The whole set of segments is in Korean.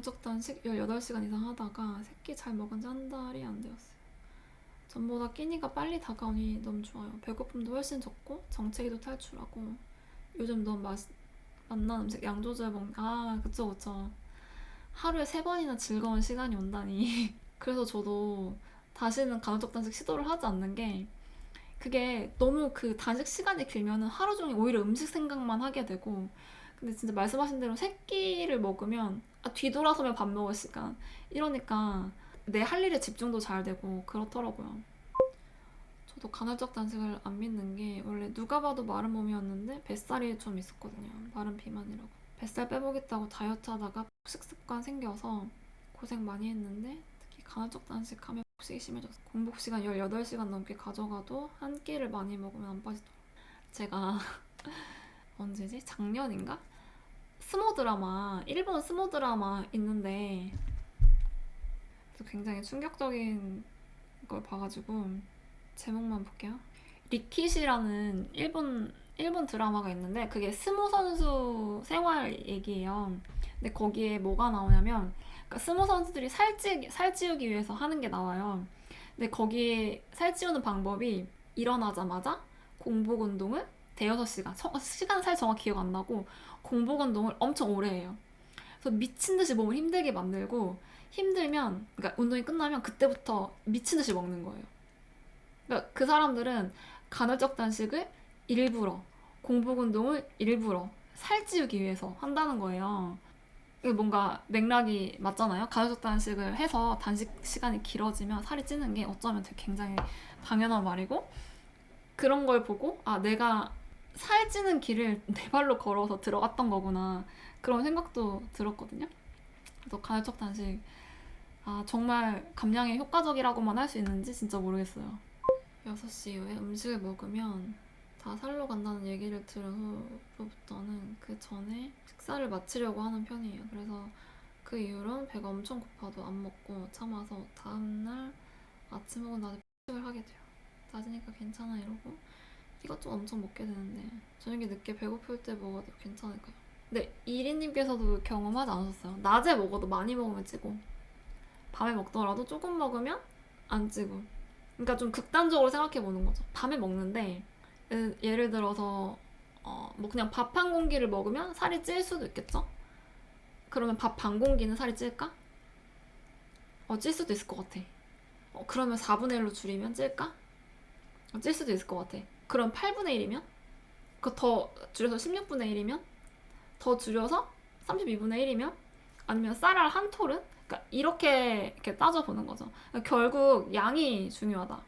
단식 18시간 이상 하다가 새끼 잘 먹은 지 한 달이 안 되었어요. 전보다 끼니가 빨리 다가오니 너무 좋아요. 배고픔도 훨씬 적고 정체기도 탈출하고 요즘 너무 맛, 맛난 음식 양 조절 먹는 아 그쵸 그쵸 하루에 세 번이나 즐거운 시간이 온다니 그래서 저도 다시는 간헐적 단식 시도를 하지 않는 게 그게 너무 그 단식 시간이 길면은 하루 종일 오히려 음식 생각만 하게 되고 근데 진짜 말씀하신 대로 새끼를 먹으면 아, 뒤돌아서면 밥 먹을 시간 이러니까 내 할 일에 집중도 잘 되고 그렇더라고요. 저도 간헐적 단식을 안 믿는 게 원래 누가 봐도 마른 몸이었는데 뱃살이 좀 있었거든요. 마른 비만이라고. 뱃살 빼보겠다고 다이어트 하다가 폭식 습관 생겨서 고생 많이 했는데 특히 간헐적 단식하면 폭식이 심해졌어요. 공복 시간 18시간 넘게 가져가도 한 끼를 많이 먹으면 안 빠지더라고요. 제가 언제지? 작년인가? 스모 드라마, 일본 스모 드라마 있는데 굉장히 충격적인 걸 봐가지고 제목만 볼게요. 리킷이라는 일본 일본 드라마가 있는데 그게 스모 선수 생활 얘기예요. 근데 거기에 뭐가 나오냐면 그러니까 스모 선수들이 살찌 살찌우기 위해서 하는 게 나와요. 근데 거기에 살찌우는 방법이 일어나자마자 공복 운동을 대여섯 시간 서- 시간 살 정확히 기억 안 나고 공복 운동을 엄청 오래 해요. 그래서 미친 듯이 몸을 힘들게 만들고 힘들면 그러니까 운동이 끝나면 그때부터 미친 듯이 먹는 거예요. 그러니까 그 사람들은 간헐적 단식을 일부러 공복 운동을 일부러 살찌우기 위해서 한다는 거예요. 이게 뭔가 맥락이 맞잖아요. 간헐적 단식을 해서 단식 시간이 길어지면 살이 찌는 게 어쩌면 되게 굉장히 당연한 말이고 그런 걸 보고 아 내가 살찌는 길을 내 발로 걸어서 들어갔던 거구나 그런 생각도 들었거든요. 그래서 간헐적 단식 아 정말 감량에 효과적이라고만 할 수 있는지 진짜 모르겠어요. 6시 이후에 음식을 먹으면 다 살로 간다는 얘기를 들은 후로부터는 그 전에 식사를 마치려고 하는 편이에요. 그래서 그 이후로는 배가 엄청 고파도 안 먹고 참아서 다음날 아침 혹은 낮에 폭식을 하게 돼요. 낮이니까 괜찮아 이러고 이것저것 엄청 먹게 되는데 저녁에 늦게 배고플 때 먹어도 괜찮을까요? 근데 이리님께서도 경험하지 않으셨어요? 낮에 먹어도 많이 먹으면 찌고 밤에 먹더라도 조금 먹으면 안 찌고 그러니까 좀 극단적으로 생각해 보는 거죠. 밤에 먹는데 예- 예를 들어서 어, 뭐 그냥 밥 한 공기를 먹으면 살이 찔 수도 있겠죠? 그러면 밥 반 공기는 살이 찔까? 어, 찔 수도 있을 것 같아. 어, 그러면 4분의 1로 줄이면 찔까? 어, 찔 수도 있을 것 같아. 그럼 8분의 1이면? 그 더 줄여서 16분의 1이면? 더 줄여서 32분의 1이면? 아니면 쌀알 한 톨은? 그러니까 이렇게, 이렇게 따져보는 거죠. 그러니까 결국 양이 중요하다.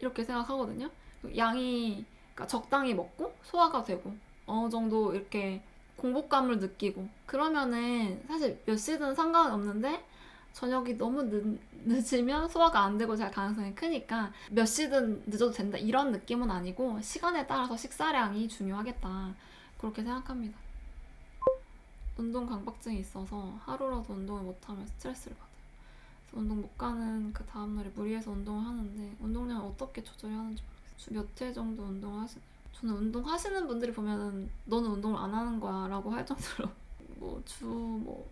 이렇게 생각하거든요. 양이 그러니까 적당히 먹고 소화가 되고 어느 정도 이렇게 공복감을 느끼고 그러면은 사실 몇 시든 상관없는데 저녁이 너무 늦, 늦으면 소화가 안 되고 잘 가능성이 크니까 몇 시든 늦어도 된다 이런 느낌은 아니고 시간에 따라서 식사량이 중요하겠다 그렇게 생각합니다. 운동 강박증이 있어서 하루라도 운동을 못하면 스트레스를 받아요. 그래서 운동 못 가는 그 다음날에 무리해서 운동을 하는데 운동량을 어떻게 조절해야 하는지 모르겠어요. 주몇회 정도 운동을 하시나요? 저는 운동 하시는 분들이 보면은 너는 운동을 안 하는 거야 라고 할 정도로 뭐 주뭐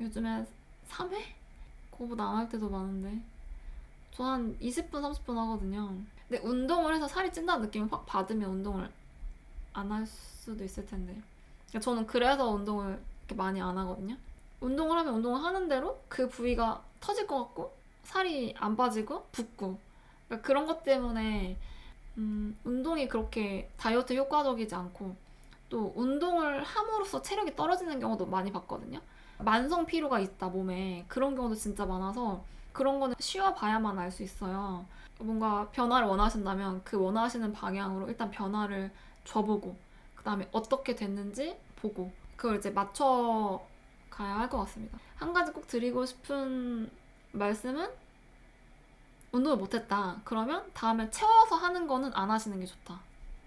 요즘에 3회? 그거보다 안 할 때도 많은데. 저 한 20분 30분 하거든요. 근데 운동을 해서 살이 찐다는 느낌을 확 받으면 운동을 안 할 수도 있을 텐데. 그러니까 저는 그래서 운동을 이렇게 많이 안 하거든요. 운동을 하면 운동을 하는 대로 그 부위가 터질 것 같고 살이 안 빠지고 붓고. 그러니까 그런 것 때문에 음, 운동이 그렇게 다이어트 효과적이지 않고 또 운동을 함으로써 체력이 떨어지는 경우도 많이 봤거든요. 만성 피로가 있다 몸에 그런 경우도 진짜 많아서 그런 거는 쉬어봐야만 알 수 있어요. 뭔가 변화를 원하신다면 그 원하시는 방향으로 일단 변화를 줘보고 그 다음에 어떻게 됐는지 보고 그걸 이제 맞춰 가야 할 것 같습니다. 한 가지 꼭 드리고 싶은 말씀은 운동을 못했다. 그러면 다음에 채워서 하는 거는 안 하시는 게 좋다.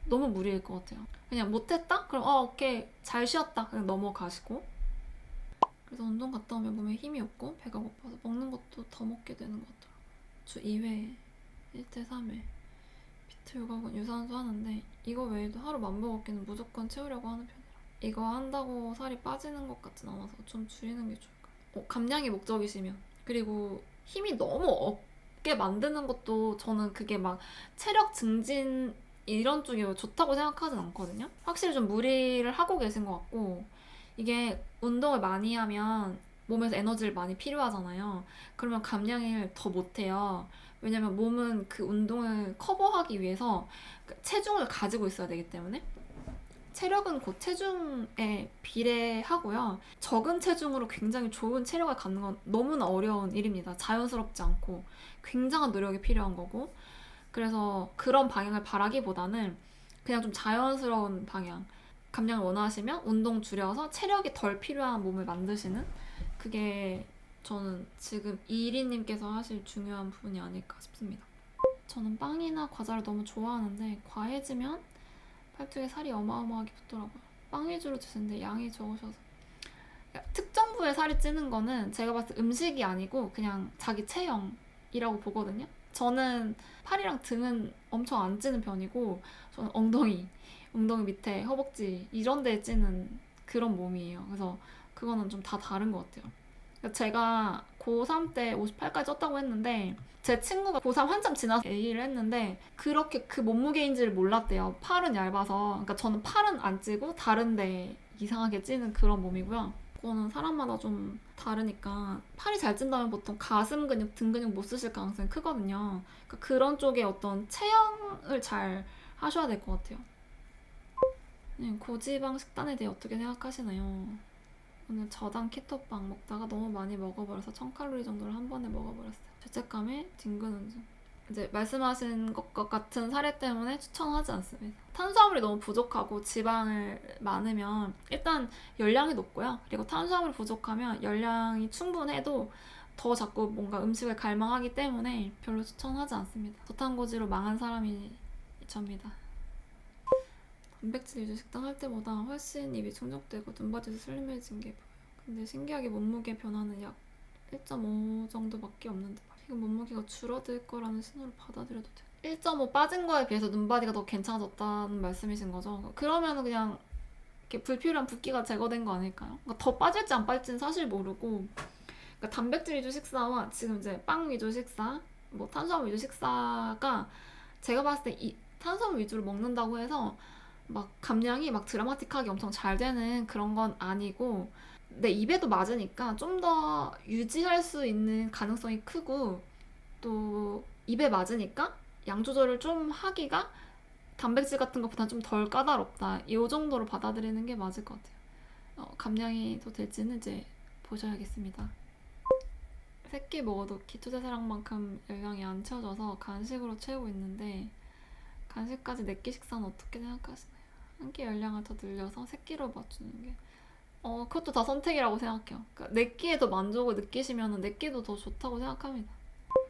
너무 무리일 것 같아요. 그냥 못했다? 그럼 어 오케이 잘 쉬었다. 그냥 넘어가시고. 그래서 운동 갔다 오면 몸에 힘이 없고 배가 고파서 먹는 것도 더 먹게 되는 것 같더라고요. 주 2회, 1회, 3회 비트 요가 혹은 유산소 하는데 이거 외에도 하루 맘먹었기는 무조건 채우려고 하는 편이라. 이거 한다고 살이 빠지는 것 같진 않아서 좀 줄이는 게 좋을 것 같아요. 어, 감량이 목적이시면 그리고 힘이 너무 없게 만드는 것도 저는 그게 막 체력 증진 이런 쪽이 좋다고 생각하진 않거든요. 확실히 좀 무리를 하고 계신 것 같고 이게 운동을 많이 하면 몸에서 에너지를 많이 필요하잖아요. 그러면 감량을 더 못해요. 왜냐면 몸은 그 운동을 커버하기 위해서 그 체중을 가지고 있어야 되기 때문에 체력은 곧 체중에 비례하고요. 적은 체중으로 굉장히 좋은 체력을 갖는 건 너무나 어려운 일입니다. 자연스럽지 않고 굉장한 노력이 필요한 거고. 그래서 그런 방향을 바라기보다는 그냥 좀 자연스러운 방향. 감량을 원하시면 운동 줄여서 체력이 덜 필요한 몸을 만드시는 그게 저는 지금 이리님께서 하실 중요한 부분이 아닐까 싶습니다. 저는 빵이나 과자를 너무 좋아하는데 과해지면 팔뚝에 살이 어마어마하게 붙더라고요. 빵 위주로 드시는데 양이 적으셔서 그러니까 특정 부에 살이 찌는 거는 제가 봤을 때 음식이 아니고 그냥 자기 체형이라고 보거든요. 저는 팔이랑 등은 엄청 안 찌는 편이고 저는 엉덩이, 엉덩이 밑에 허벅지 이런 데에 찌는 그런 몸이에요. 그래서 그거는 좀 다 다른 것 같아요. 그러니까 제가 고3 때 58까지 쪘다고 했는데 제 친구가 고3 한참 지나서 얘기를 했는데 그렇게 그 몸무게인지를 몰랐대요. 팔은 얇아서. 그러니까 저는 팔은 안 찌고 다른데 이상하게 찌는 그런 몸이고요. 그거는 사람마다 좀 다르니까 팔이 잘 찐다면 보통 가슴 근육, 등 근육 못 쓰실 가능성이 크거든요. 그러니까 그런 쪽에 어떤 체형을 잘 하셔야 될 것 같아요. 네, 고지방 식단에 대해 어떻게 생각하시나요? 오늘 저당 키토빵 먹다가 너무 많이 먹어버려서 1000칼로리 정도를 한 번에 먹어버렸어요. 죄책감에 뒹구는 중. 이제 말씀하신 것과 같은 사례 때문에 추천하지 않습니다. 탄수화물이 너무 부족하고 지방을 많으면 일단 열량이 높고요. 그리고 탄수화물이 부족하면 열량이 충분해도 더 자꾸 뭔가 음식을 갈망하기 때문에 별로 추천하지 않습니다. 저탄고지로 망한 사람이 접니다. 단백질 위주 식단 할 때보다 훨씬 입이 충족되고 눈바디도 슬림해진 게 보여요. 근데 신기하게 몸무게 변화는 약 1.5 정도밖에 없는데 지금 몸무게가 줄어들 거라는 신호를 받아들여도 돼요. 1.5 빠진 거에 비해서 눈바디가 더 괜찮아졌다는 말씀이신 거죠? 그러면 그냥 이렇게 불필요한 붓기가 제거된 거 아닐까요? 그러니까 더 빠질지 안 빠질지는 사실 모르고 그러니까 단백질 위주 식사와 지금 이제 빵 위주 식사, 뭐 탄수화물 위주 식사가 제가 봤을 때 이 탄수화물 위주로 먹는다고 해서 막 감량이 막 드라마틱하게 엄청 잘 되는 그런 건 아니고 내 입에도 맞으니까 좀 더 유지할 수 있는 가능성이 크고 또 입에 맞으니까 양 조절을 좀 하기가 단백질 같은 것보다 좀 덜 까다롭다. 이 정도로 받아들이는 게 맞을 것 같아요. 어, 감량이 또 될지는 이제 보셔야겠습니다. 새끼 먹어도 기초대사량만큼 영양이 안 채워져서 간식으로 채우고 있는데 간식까지 네끼 식사는 어떻게 생각하시나요? 한 끼 열량을 더 늘려서 세 끼로 맞추는 게 어, 그것도 다 선택이라고 생각해요. 그러니까 네 끼에 더 만족을 느끼시면 네 끼도 더 좋다고 생각합니다.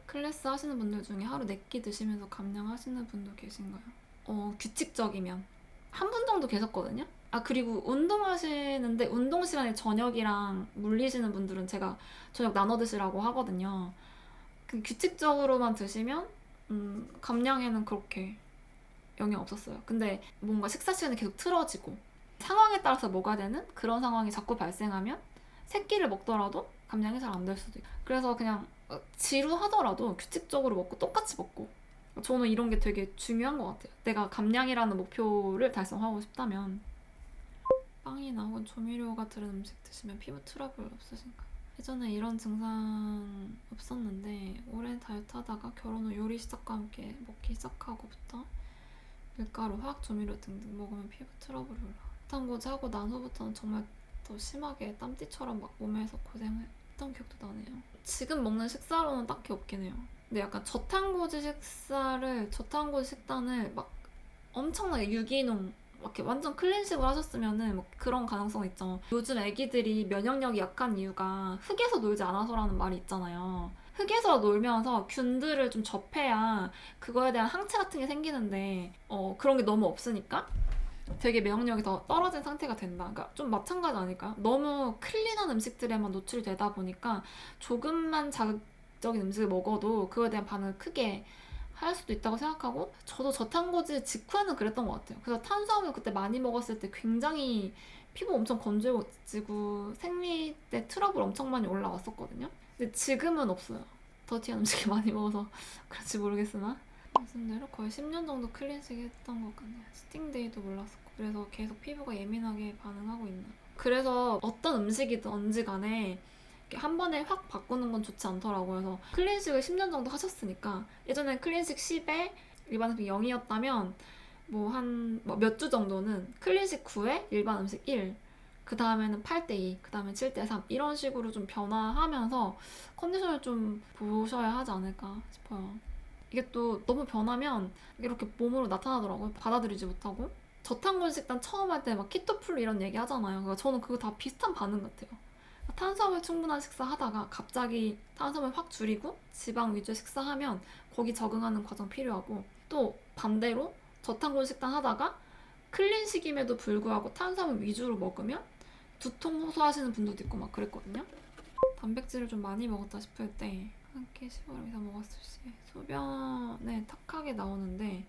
클래스 하시는 분들 중에 하루 네 끼 드시면서 감량하시는 분도 계신가요? 어, 규칙적이면. 한 분 정도 계셨거든요? 아, 그리고 운동하시는데 운동 시간에 저녁이랑 물리시는 분들은 제가 저녁 나눠 드시라고 하거든요. 그 규칙적으로만 드시면, 음, 감량에는 그렇게 영향 없었어요. 근데 뭔가 식사 시간이 계속 틀어지고 상황에 따라서 먹어야 되는 그런 상황이 자꾸 발생하면 새끼를 먹더라도 감량이 잘 안 될 수도 있고 그래서 그냥 어, 지루하더라도 규칙적으로 먹고 똑같이 먹고 저는 이런 게 되게 중요한 것 같아요. 내가 감량이라는 목표를 달성하고 싶다면 빵이나 혹은 조미료가 들은 음식 드시면 피부 트러블 없으신가요? 예전에 이런 증상 없었는데 오랜 다이어트 하다가 결혼 후 요리 시작과 함께 먹기 시작하고부터 밀가루, 화학 조미료 등등 먹으면 피부 트러블이 올라. 탄고지 하고 난 후부터는 정말 더 심하게 땀띠처럼 막 몸에서 고생했던 기억도 나네요. 지금 먹는 식사로는 딱히 없긴 해요. 근데 약간 저탄고지 식사를 저탄고지 식단을 막 엄청나게 유기농 이렇게 완전 클린식으로 하셨으면은 뭐 그런 가능성 있죠. 요즘 애기들이 면역력이 약한 이유가 흙에서 놀지 않아서라는 말이 있잖아요. 흙에서 놀면서 균들을 좀 접해야 그거에 대한 항체 같은 게 생기는데 어, 그런 게 너무 없으니까 되게 면역력이 더 떨어진 상태가 된다. 그러니까 좀 마찬가지 아닐까요? 너무 클린한 음식들에만 노출되다 보니까 조금만 자극적인 음식을 먹어도 그거에 대한 반응을 크게 할 수도 있다고 생각하고 저도 저탄고지 직후에는 그랬던 것 같아요. 그래서 탄수화물 그때 많이 먹었을 때 굉장히 피부 엄청 건조해지고 생리 때 트러블 엄청 많이 올라왔었거든요. 근데 지금은 없어요. 더티한 음식이 많이 먹어서 그렇지 모르겠으나 말씀대로 거의 10년 정도 클렌징 했던 것 같네요. 스팅데이도 몰랐었고 그래서 계속 피부가 예민하게 반응하고 있나 그래서 어떤 음식이든 언지 간에 한 번에 확 바꾸는 건 좋지 않더라고요. 그래서 클린식을 10년 정도 하셨으니까 예전엔 클린식 10에 일반 음식 0이었다면 뭐 한 몇 주 정도는 클린식 9에 일반 음식 1, 그 다음에는 8대 2, 그 다음에 7대 3 이런 식으로 좀 변화하면서 컨디션을 좀 보셔야 하지 않을까 싶어요. 이게 또 너무 변하면 이렇게 몸으로 나타나더라고요. 받아들이지 못하고. 저탄고 식단 처음 할 때 막 키토풀 이런 얘기 하잖아요. 그러니까 저는 그거 다 비슷한 반응 같아요. 탄수화물 충분한 식사 하다가 갑자기 탄수화물 확 줄이고 지방 위주의 식사하면 거기 적응하는 과정 필요하고 또 반대로 저탄고지 식단 하다가 클린식임에도 불구하고 탄수화물 위주로 먹으면 두통 호소하시는 분들도 있고 막 그랬거든요. 단백질을 좀 많이 먹었다 싶을 때 한 끼 10g 이상 먹었을 시 소변에 탁하게 나오는데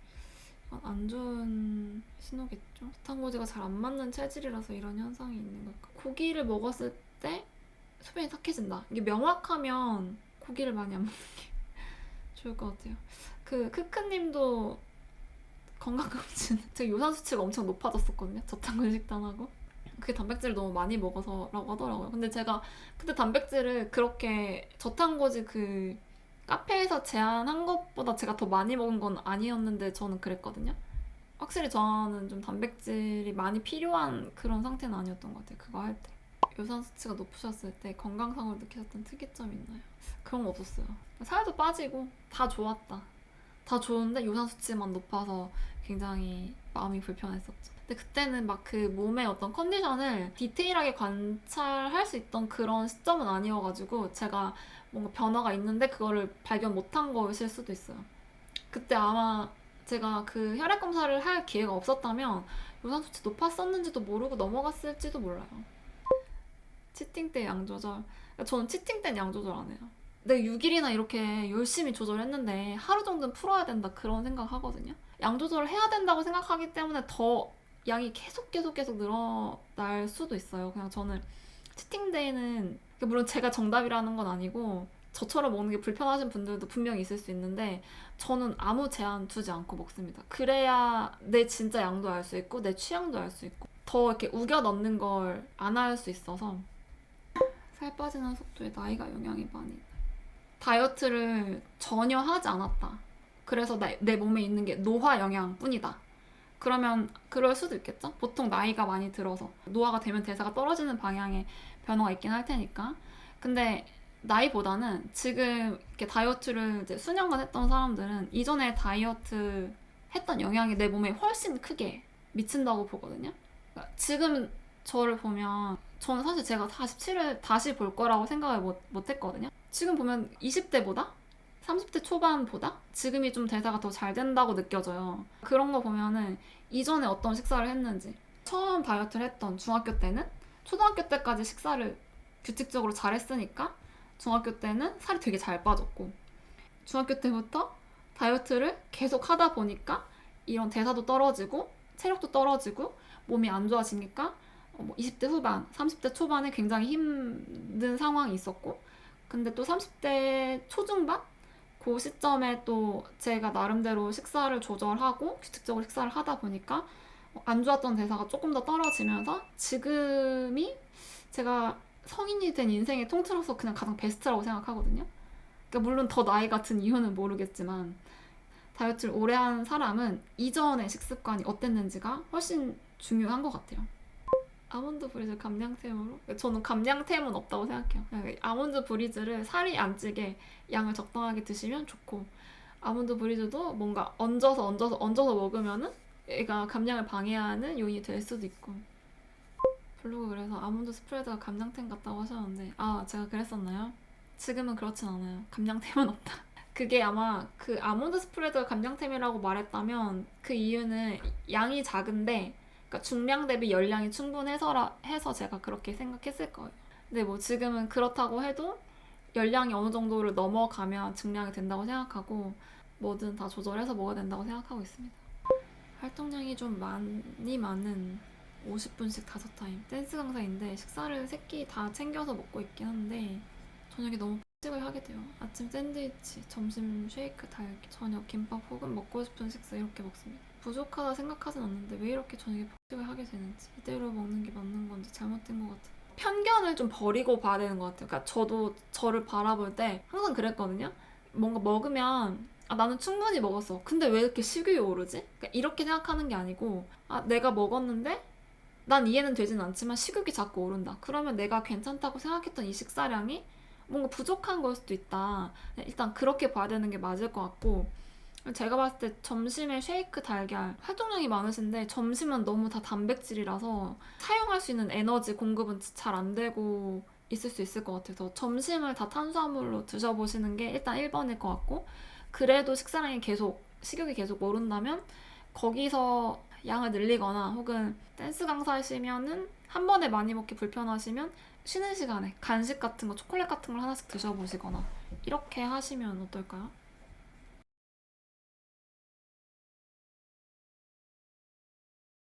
안 좋은 신호겠죠. 저탄고지가 잘 안 맞는 체질이라서 이런 현상이 있는 걸까. 고기를 먹었을 때 소변이 탁해진다. 이게 명확하면 고기를 많이 안 먹는 게 좋을 것 같아요. 그 크크님도 건강검진 제가 요산 수치가 엄청 높아졌었거든요. 저탄고지 식단하고 그게 단백질을 너무 많이 먹어서라고 하더라고요. 근데 제가 그때 단백질을 그렇게 저탄고지 그 카페에서 제한한 것보다 제가 더 많이 먹은 건 아니었는데 저는 그랬거든요. 확실히 저는 좀 단백질이 많이 필요한 그런 상태는 아니었던 것 같아요. 그거 할 때. 요산 수치가 높으셨을 때 건강상으로 느끼셨던 특이점이 있나요? 그런 거 없었어요. 살도 빠지고 다 좋았다. 다 좋은데 요산 수치만 높아서 굉장히 마음이 불편했었죠. 근데 그때는 막 그 몸의 어떤 컨디션을 디테일하게 관찰할 수 있던 그런 시점은 아니어가지고 제가 뭔가 변화가 있는데 그거를 발견 못한 거였을 수도 있어요. 그때 아마 제가 그 혈액 검사를 할 기회가 없었다면 요산 수치 높았었는지도 모르고 넘어갔을지도 몰라요. 치팅 때 양 조절. 저는 치팅 때는 양 조절 안 해요. 내가 6일이나 이렇게 열심히 조절했는데 하루 정도는 풀어야 된다 그런 생각 하거든요. 양 조절을 해야 된다고 생각하기 때문에 더 양이 계속 계속 계속 늘어날 수도 있어요. 그냥 저는 치팅데이는 물론 제가 정답이라는 건 아니고 저처럼 먹는 게 불편하신 분들도 분명히 있을 수 있는데 저는 아무 제한 두지 않고 먹습니다. 그래야 내 진짜 양도 알 수 있고 내 취향도 알 수 있고 더 이렇게 우겨 넣는 걸 안 할 수 있어서 살 빠지는 속도에 나이가 영향이 많이? 다이어트를 전혀 하지 않았다. 그래서 나, 내 몸에 있는 게 노화 영향 뿐이다. 그러면 그럴 수도 있겠죠? 보통 나이가 많이 들어서 노화가 되면 대사가 떨어지는 방향의 변화가 있긴 할 테니까. 근데 나이보다는 지금 이렇게 다이어트를 이제 수년간 했던 사람들은 이전에 다이어트 했던 영향이 내 몸에 훨씬 크게 미친다고 보거든요. 그러니까 지금 저를 보면 저는 사실 제가 47을 다시 볼 거라고 생각을 못, 못 했거든요. 지금 보면 20대보다 30대 초반보다 지금이 좀 대사가 더 잘 된다고 느껴져요. 그런 거 보면은 이전에 어떤 식사를 했는지 처음 다이어트를 했던 중학교 때는 초등학교 때까지 식사를 규칙적으로 잘 했으니까 중학교 때는 살이 되게 잘 빠졌고 중학교 때부터 다이어트를 계속 하다 보니까 이런 대사도 떨어지고 체력도 떨어지고 몸이 안 좋아지니까 어, 뭐 20대 후반, 30대 초반에 굉장히 힘든 상황이 있었고 근데 또 30대 초중반 그 시점에 또 제가 나름대로 식사를 조절하고 규칙적으로 식사를 하다 보니까 안 좋았던 대사가 조금 더 떨어지면서 지금이 제가 성인이 된 인생의 통틀어서 그냥 가장 베스트라고 생각하거든요. 그러니까 물론 더 나이 같은 이유는 모르겠지만 다이어트를 오래 한 사람은 이전의 식습관이 어땠는지가 훨씬 중요한 것 같아요. 아몬드 브리즈 감량템으로? 저는 감량템은 없다고 생각해요. 그냥 아몬드 브리즈를 살이 안 찌게 양을 적당하게 드시면 좋고 아몬드 브리즈도 뭔가 얹어서 얹어서 얹어서 먹으면은 얘가 감량을 방해하는 요인이 될 수도 있고 블로그 그래서 아몬드 스프레드가 감량템 같다고 하셨는데 아 제가 그랬었나요? 지금은 그렇진 않아요. 감량템은 없다. 그게 아마 그 아몬드 스프레드가 감량템이라고 말했다면 그 이유는 양이 작은데 그러니까 중량 대비 열량이 충분해서라 해서 제가 그렇게 생각했을 거예요. 근데 뭐 지금은 그렇다고 해도 열량이 어느 정도를 넘어가면 증량이 된다고 생각하고 뭐든 다 조절해서 먹어야 된다고 생각하고 있습니다. 활동량이 좀 많이 많은 50분씩 다섯 타임 댄스 강사인데 식사를 세끼 다 챙겨서 먹고 있긴 한데 저녁에 너무 폭식을 하게 돼요. 아침 샌드위치, 점심 쉐이크 달기, 저녁 김밥 혹은 먹고 싶은 식사 이렇게 먹습니다. 부족하다 생각하진 않는데 왜 이렇게 저녁에 폭식을 하게 되는지 이대로 먹는 게 맞는 건지 잘못된 것 같아요. 편견을 좀 버리고 봐야 되는 것 같아요. 그러니까 저도 저를 바라볼 때 항상 그랬거든요. 뭔가 먹으면 아 나는 충분히 먹었어. 근데 왜 이렇게 식욕이 오르지? 그러니까 이렇게 생각하는 게 아니고 아 내가 먹었는데 난 이해는 되진 않지만 식욕이 자꾸 오른다. 그러면 내가 괜찮다고 생각했던 이 식사량이 뭔가 부족한 걸 수도 있다. 일단 그렇게 봐야 되는 게 맞을 것 같고 제가 봤을 때 점심에 쉐이크 달걀 활동량이 많으신데 점심은 너무 다 단백질이라서 사용할 수 있는 에너지 공급은 잘 안 되고 있을 수 있을 것 같아서 점심을 다 탄수화물로 드셔보시는 게 일단 1번일 것 같고 그래도 식사량이 계속 식욕이 계속 오른다면 거기서 양을 늘리거나 혹은 댄스 강사이시면은 한 번에 많이 먹기 불편하시면 쉬는 시간에 간식 같은 거 초콜릿 같은 걸 하나씩 드셔보시거나 이렇게 하시면 어떨까요?